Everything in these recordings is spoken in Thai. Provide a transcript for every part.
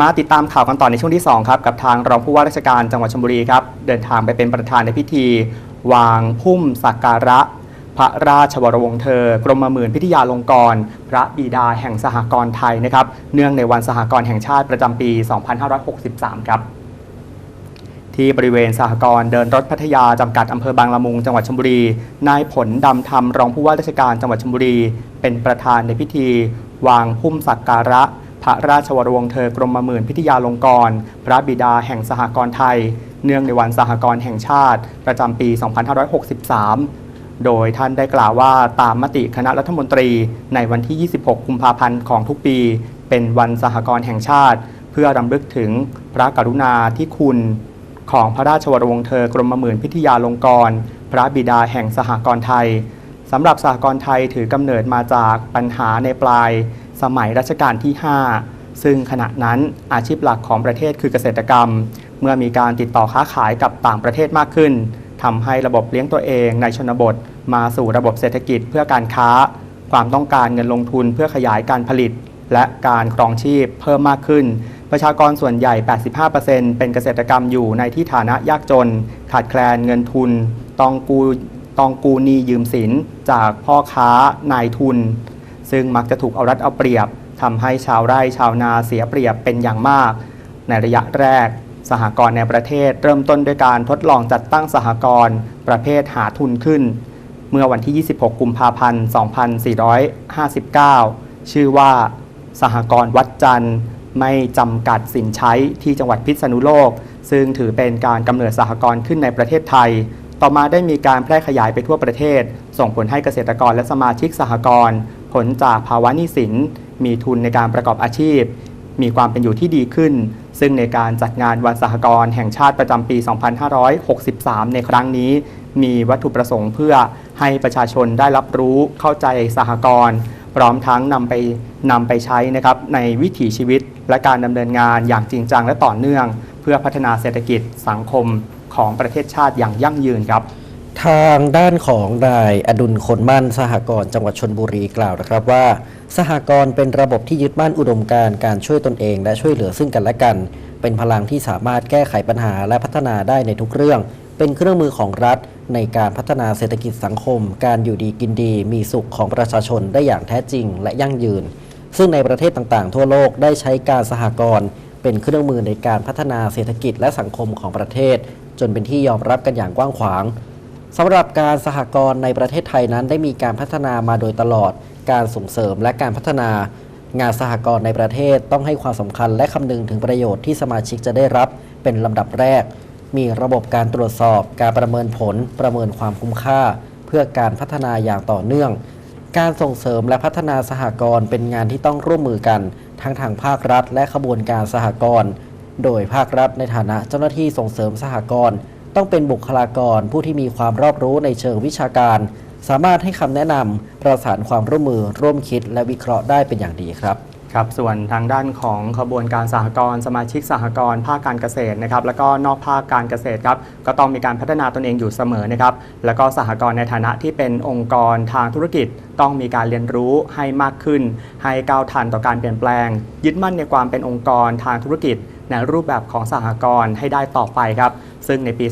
มาติดตามข่าวกันต่อในช่วงที่ 2 ครับ กับทางรองผู้ว่าราชการจังหวัดชลบุรีครับ เดินทางไปเป็นประธานในพิธี วางพุ่มสักการะ พระราชวรวงศ์เธอ กรมหมื่นพิทยาลงกร พระบิดาแห่งสหกรณ์ไทยนะครับ เนื่องในวันสหกรณ์แห่งชาติประจำปี 2563 ครับที่บริเวณสหกรณ์เดินรถพัทยาจำกัดอำเภอบางละมุงจังหวัดชลบุรี นายผลดำธรรมรองผู้ว่าราชการจังหวัดชลบุรี เป็นประธานในพิธี วางพุ่มสักการะ พระราชวรวงศ์เธอกรมหมื่นพิทยาลงกรณ์พระบิดาแห่งสหกรณ์ไทย เนื่องในวันสหกรณ์แห่งชาติ ประจำปี 2563 โดยท่านได้กล่าวว่าตามมติคณะรัฐมนตรีในวันที่ 26 กุมภาพันธ์ของทุกปี เป็นวันสหกรณ์แห่งชาติ เพื่อรำลึกถึงพระกรุณาธิคุณของพระราชวรวงศ์เธอกรมหมื่นพิทยาลงกรณ์พระบิดาแห่งสหกรณ์ไทยสำหรับสหกรณ์ไทยถือกำเนิดมาจากปัญหาในปลาย สมัยรัชกาลที่ 5 ซึ่งขณะนั้นอาชีพหลักของประเทศคือเกษตรกรรม เมื่อมีการติดต่อค้าขายกับต่างประเทศมากขึ้นทำให้ระบบเลี้ยงตัวเองในชนบท มาสู่ระบบเศรษฐกิจเพื่อการค้า ความต้องการเงินลงทุนเพื่อขยายการผลิต และการครองชีพเพิ่มมากขึ้น ประชากรส่วนใหญ่ 85%เป็นเกษตรกรรมอยู่ในที่ฐานะยากจน ขาดแคลนเงินทุน ต้องกู้ต้องกู้หนี้ยืมสินจากพ่อค้านายทุน ซึ่งมักจะถูกเอารัดเอาเปรียบทำให้ชาวไร่ชาวนาเสียเปรียบเป็นอย่างมาก ในระยะแรก สหกรณ์ในประเทศเริ่มต้นด้วยการทดลองจัดตั้งสหกรณ์ประเภทหาทุนขึ้น เมื่อวันที่ 26 กุมภาพันธ์ 2459 ชื่อว่า สหกรณ์วัดจันทร์ไม่จำกัดสินใช้ที่จังหวัดพิษณุโลก ซึ่งถือเป็นการกำเนิดสหกรณ์ขึ้นในประเทศไทย ต่อมาได้มีการแพร่ขยายไปทั่วประเทศ ส่งผลให้เกษตรกรและสมาชิกสหกรณ์ ผลจากภาวะหนี้สิน มีทุนในการประกอบอาชีพ มีความเป็นอยู่ที่ดีขึ้น ซึ่งในการจัดงานวันสหกรณ์แห่งชาติประจำปี 2563 ในครั้งนี้ มีวัตถุประสงค์เพื่อให้ประชาชนได้รับรู้เข้าใจสหกรณ์พร้อมทั้งนำไปนำไปใช้นะครับในวิถีชีวิต และการดำเนินงานอย่างจริงจังและต่อเนื่อง เพื่อพัฒนาเศรษฐกิจสังคมของประเทศชาติอย่างยั่งยืนครับ ทางด้านของนายอดุลคนมั่นสหกรณ์จังหวัดชนบุรีกล่าวนะครับว่า สหกรณ์เป็นระบบที่ยึดมั่นอุดมการณ์การช่วยตนเองและช่วยเหลือซึ่งกันและกัน เป็นพลังที่สามารถแก้ไขปัญหาและพัฒนาได้ในทุกเรื่อง เป็นเครื่องมือของรัฐ ในการพัฒนาเศรษฐกิจสังคม การอยู่ดีกินดี มีสุขของประชาชนได้อย่างแท้จริงและยั่งยืน ซึ่งในประเทศต่างๆ ทั่วโลกได้ใช้การสหกรณ์เป็นเครื่องมือในการพัฒนาเศรษฐกิจและสังคมของประเทศ จนเป็นที่ยอมรับกันอย่างกว้างขวาง สำหรับการสหกรณ์ในประเทศไทยนั้นได้มีการพัฒนามาโดยตลอด การส่งเสริมและการพัฒนางานสหกรณ์ในประเทศต้องให้ความสำคัญและคำนึงถึงประโยชน์ที่สมาชิกจะได้รับเป็นลำดับแรก มีระบบการตรวจสอบ การประเมินผล ประเมินความคุ้มค่า เพื่อการพัฒนาอย่างต่อเนื่อง การส่งเสริมและพัฒนาสหกรณ์เป็นงานที่ต้องร่วมมือกัน ทั้งทางภาครัฐ และขบวนการสหกรณ์โดยภาครัฐในฐานะเจ้าหน้าที่ส่งเสริมสหกรณ์ ต้องเป็นบุคลากรผู้ที่มีความรอบรู้ในเชิงวิชาการ สามารถให้คำแนะนำประสานความร่วมมือร่วมคิดและวิเคราะห์ได้เป็นอย่างดีครับครับส่วนทางด้านของขบวนการสหกรณ์สมาชิกสหกรณ์ภาคการเกษตรนะครับแล้วก็นอกภาคการเกษตรครับก็ต้องมีการพัฒนาตนเองอยู่เสมอนะครับแล้วก็สหกรณ์ในฐานะที่เป็นองค์กรทางธุรกิจ ต้องมีการเรียนรู้ให้มากขึ้น ให้ก้าวทันต่อการเปลี่ยนแปลง ยึดมั่นในความเป็นองค์กรทางธุรกิจ ในรูปแบบของสหกรณ์ให้ได้ต่อไปครับ ซึ่งในปี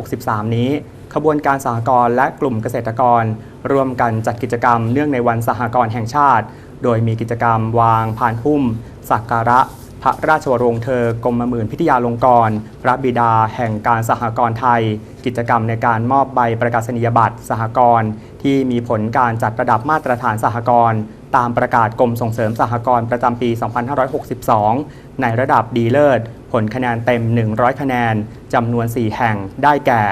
2563 นี้ ขบวนการสหกรณ์และกลุ่มเกษตรกร ร่วมกันจัดกิจกรรมเนื่องในวันสหกรณ์แห่งชาติ โดยมีกิจกรรมวางพานพุ่ม สักการะ พระราชวรงเธอกรมหมื่นพิทยาลงกรณ์พระบิดาแห่งการสหกรณ์ไทย กิจกรรมในการมอบใบประกาศนียบัตรสหกรณ์ที่มีผลการจัดระดับมาตรฐานสหกรณ์ ตามประกาศกรมส่งเสริมสหกรณ์ประจำปี 2562 ในระดับดีเลิศ ผลคะแนนเต็ม 100 คะแนน จำนวน 4 แห่ง ได้แก่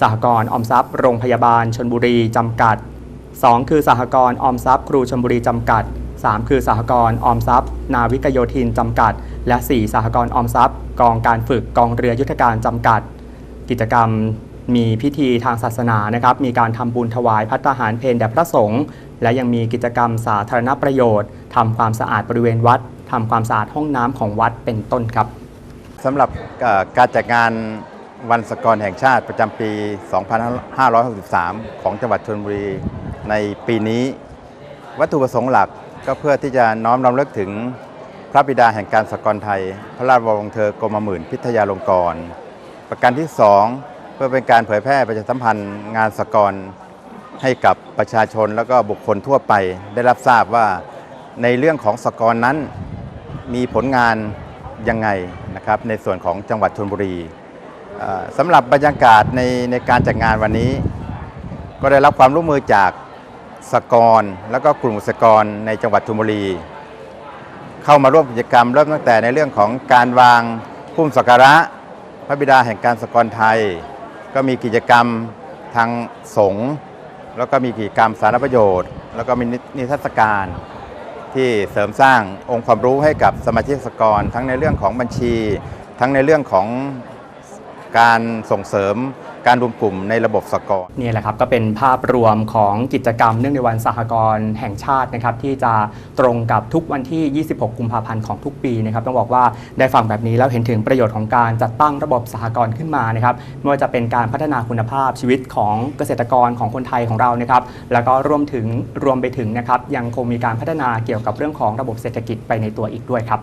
สหกรณ์ออมทรัพย์ โรงพยาบาลชนบุรี จำกัด 2 คือสหกรณ์ออมทรัพย์ ครูชลบุรี จำกัด 3 คือสหกรณ์ออมทรัพย์ นาวิกโยธิน จำกัด และ 4 สหกรณ์ออมทรัพย์ กองการฝึกกองเรือยุทธการ จำกัด กิจกรรมมีพิธีทางศาสนานะครับ มีการทำบุญถวายพัตตาหารเพลแด่พระสงฆ์ และยังมีกิจกรรมสาธารณประโยชน์ทำความสะอาดบริเวณวัดทำความสะอาดห้องน้ำของวัดเป็นต้นครับสำหรับการจัดงานวันสกรแห่งชาติประจำปี 2563 ของจังหวัดชลบุรีในปีนี้ วัตถุประสงค์หลักก็เพื่อที่จะน้อมรำลึกถึงพระบิดาแห่งการสกรไทย พระราชวงศ์เธอกรมหมื่นพิทยาลงกรณ์ประการที่ 2 เพื่อเป็นการเผยแพร่ประชาสัมพันธ์งานสกร ให้กับประชาชนแล้วก็บุคคลทั่วไปได้รับทราบว่าในเรื่องของสหกรณ์นั้นมีผลงานยังไงนะครับในส่วนของจังหวัดชลบุรีสำหรับบรรยากาศในในการจัดงานวันนี้ ก็ได้รับความร่วมมือจากสหกรณ์แล้วก็กลุ่มสหกรณ์ในจังหวัดชลบุรี เข้ามาร่วมกิจกรรมเริ่มตั้งแต่ในเรื่องของการวางพุ่มสักการะ พระบิดาแห่งการสหกรณ์ไทย ก็มีกิจกรรมทางสงฆ์ แล้วก็มีกิจกรรมสารประโยชน์ แล้วก็มีนิทรรศการที่เสริมสร้างองค์ความรู้ให้กับสมาชิกสกรทั้งในเรื่องของบัญชี ทั้งในเรื่องของการส่งเสริม การรวมกลุ่มในระบบสหกรณ์นี่แหละครับก็เป็นภาพรวมของกิจกรรมเนื่องในวันสหกรณ์แห่งชาตินะครับที่จะตรงกับทุกวันที่ 26 กุมภาพันธ์ของทุกปีนะครับต้องบอกว่าได้ฟังแบบนี้แล้วเห็นถึงประโยชน์ของการจัดตั้งระบบสหกรณ์ขึ้นมานะครับไม่ว่าจะเป็นการพัฒนาคุณภาพชีวิตของเกษตรกรของคนไทยของเรานะครับแล้วก็รวมถึงรวมไปถึงนะครับยังคงมีการพัฒนาเกี่ยวกับเรื่องของระบบเศรษฐกิจไปในตัวอีกด้วยครับ